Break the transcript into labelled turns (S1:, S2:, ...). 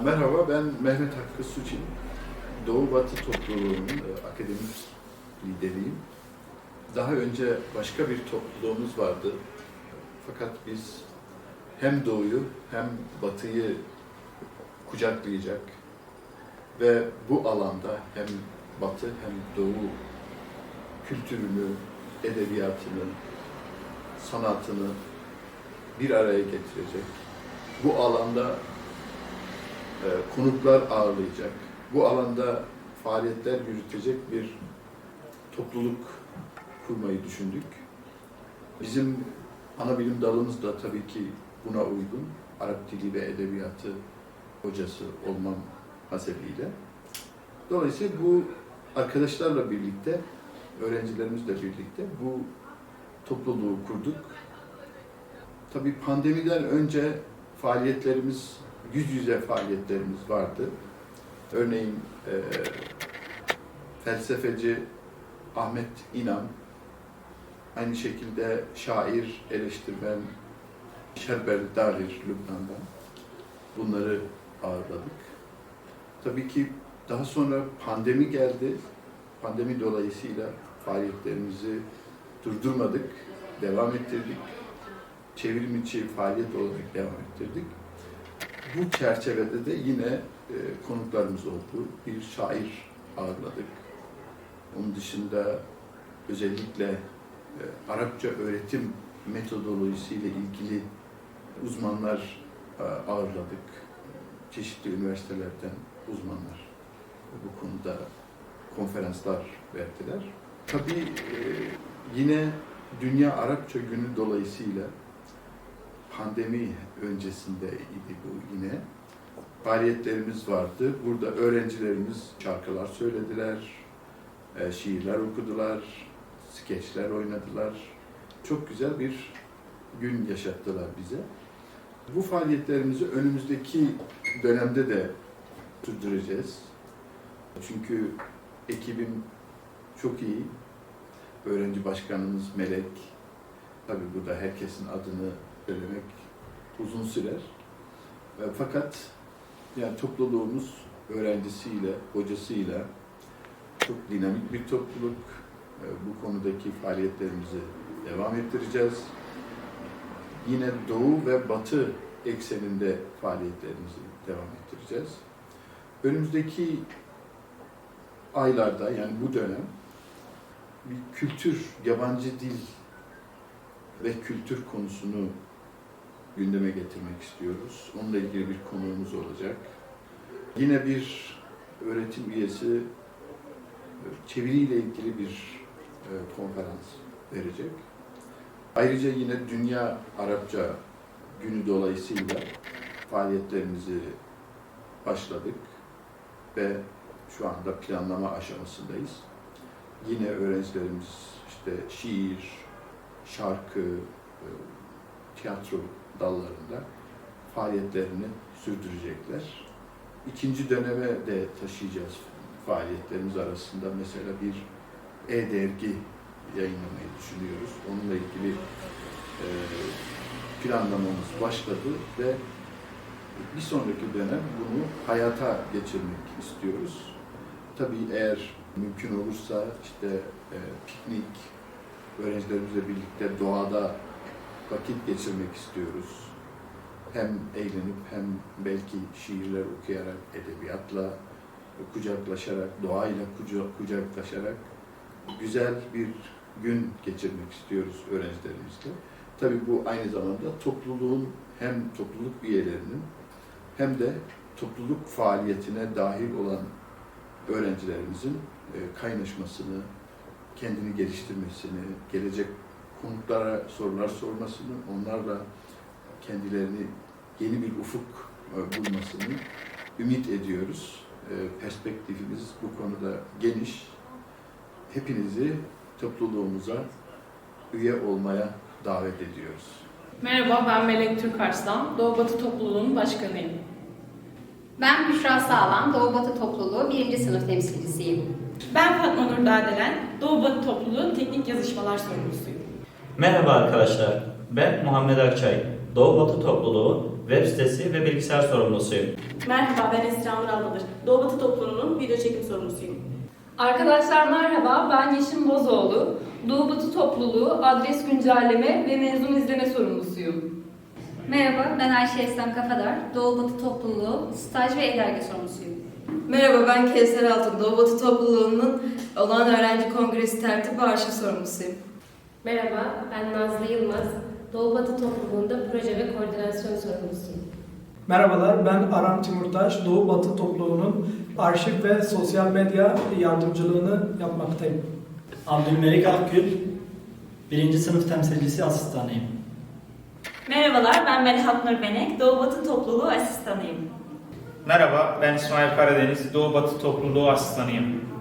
S1: Merhaba, ben Mehmet Hakkı Suçin. Doğu Batı Topluluğu'nun e, akademik lideriyim. Daha önce başka bir topluluğumuz vardı. Fakat biz hem Doğu'yu hem Batı'yı kucaklayacak ve bu alanda hem Batı hem Doğu kültürünü, edebiyatını, sanatını bir araya getirecek. Bu alanda konuklar ağırlayacak, bu alanda faaliyetler yürütecek bir topluluk kurmayı düşündük. Bizim ana bilim dalımız da tabii ki buna uygun. Arap dili ve edebiyatı hocası olmam hasebiyle. Dolayısıyla bu arkadaşlarla birlikte, öğrencilerimizle birlikte bu topluluğu kurduk. Tabii pandemiden önce faaliyetlerimiz, yüz yüze faaliyetlerimiz vardı. Örneğin e, felsefeci Ahmet İnan, aynı şekilde şair, eleştirmen Şerber Darir Lübnan'dan bunları ağırladık. Tabii ki daha sonra pandemi geldi. Pandemi dolayısıyla faaliyetlerimizi durdurmadık, devam ettirdik. Çevrim içi faaliyet olarak devam ettirdik. Bu çerçevede de yine e, konuklarımız oldu. Bir şair ağırladık. Onun dışında özellikle e, Arapça öğretim metodolojisiyle ilgili uzmanlar e, ağırladık. Çeşitli üniversitelerden uzmanlar bu konuda konferanslar verdiler. Tabii e, yine Dünya Arapça Günü dolayısıyla pandemi öncesinde idi bu yine. Faaliyetlerimiz vardı. Burada öğrencilerimiz şarkılar söylediler, e, şiirler okudular, skeçler oynadılar. Çok güzel bir gün yaşattılar bize. Bu faaliyetlerimizi önümüzdeki dönemde de sürdüreceğiz. Çünkü ekibim çok iyi. Öğrenci başkanımız Melek. Tabii burada herkesin adını söylemek uzun sürer. E, Fakat yani topluluğumuz öğrencisiyle, hocasıyla çok dinamik bir topluluk. E, Bu konudaki faaliyetlerimizi devam ettireceğiz. Yine Doğu ve Batı ekseninde faaliyetlerimizi devam ettireceğiz. Önümüzdeki aylarda yani bu dönem bir kültür, yabancı dil ve kültür konusunu gündeme getirmek istiyoruz. Onunla ilgili bir konuğumuz olacak. Yine bir öğretim üyesi çeviriyle ilgili bir e, konferans verecek. Ayrıca yine Dünya Arapça Günü dolayısıyla faaliyetlerimizi başladık ve şu anda planlama aşamasındayız. Yine öğrencilerimiz işte şiir, şarkı, e, tiyatro dallarında faaliyetlerini sürdürecekler. İkinci döneme de taşıyacağız faaliyetlerimiz arasında mesela bir e-dergi yayınlamayı düşünüyoruz. Onunla ilgili e, planlamamız başladı ve bir sonraki dönem bunu hayata geçirmek istiyoruz. Tabii eğer mümkün olursa işte e, piknik, öğrencilerimizle birlikte doğada vakit geçirmek istiyoruz. Hem eğlenip hem belki şiirler okuyarak, edebiyatla kucaklaşarak, doğayla kuca- kucaklaşarak güzel bir gün geçirmek istiyoruz öğrencilerimizle. Tabii bu aynı zamanda topluluğun hem topluluk üyelerinin hem de topluluk faaliyetine dahil olan öğrencilerimizin e, kaynaşmasını, kendini geliştirmesini, gelecek konuklara sorular sormasını, onlarla kendilerini yeni bir ufuk e, bulmasını ümit ediyoruz. E, Perspektifimiz bu konuda geniş. Hepinizi topluluğumuza üye olmaya davet ediyoruz.
S2: Merhaba, ben Melek Türkarslan, Doğu Batı Topluluğu'nun başkanıyım.
S3: Ben Büşra Sağlam, Doğu Batı Topluluğu 1. sınıf temsilcisiyim.
S4: Ben Fatma Nur Dağdelen, Doğu Batı Topluluğu Teknik Yazışmalar Sorumlusuyum.
S5: Merhaba arkadaşlar, ben Muhammed Akçay. Doğu Batı Topluluğu web sitesi ve bilgisayar sorumlusuyum.
S4: Merhaba ben Esra Nur Aldadır. Doğu Batı topluluğunun video çekim sorumlusuyum.
S6: Arkadaşlar merhaba, ben Yeşim Bozoğlu. Doğu Batı Topluluğu adres güncelleme ve mezun izleme sorumlusuyum.
S3: Merhaba, ben Ayşe Eslem Kafadar. Doğu Batı Topluluğu staj ve e-dergi sorumlusuyum.
S7: Merhaba ben Kevser Altın, Doğu Batı Topluluğu'nun Olağan Öğrenci Kongresi Tertip Arşiv Sorumlusuyum.
S8: Merhaba, ben Nazlı Yılmaz. Doğu Batı Topluluğu'nda proje ve koordinasyon sorumlusuyum.
S9: Merhabalar, ben Aram Timurtaş, Doğu Batı Topluluğu'nun arşiv ve sosyal medya yardımcılığını yapmaktayım.
S10: Abdülmelik Akgül, birinci sınıf temsilcisi asistanıyım.
S4: Merhabalar ben Melihat Nur Benek. Doğu Batı topluluğu asistanıyım.
S11: Merhaba, ben İsmail Karadeniz, Doğu Batı Topluluğu asistanıyım.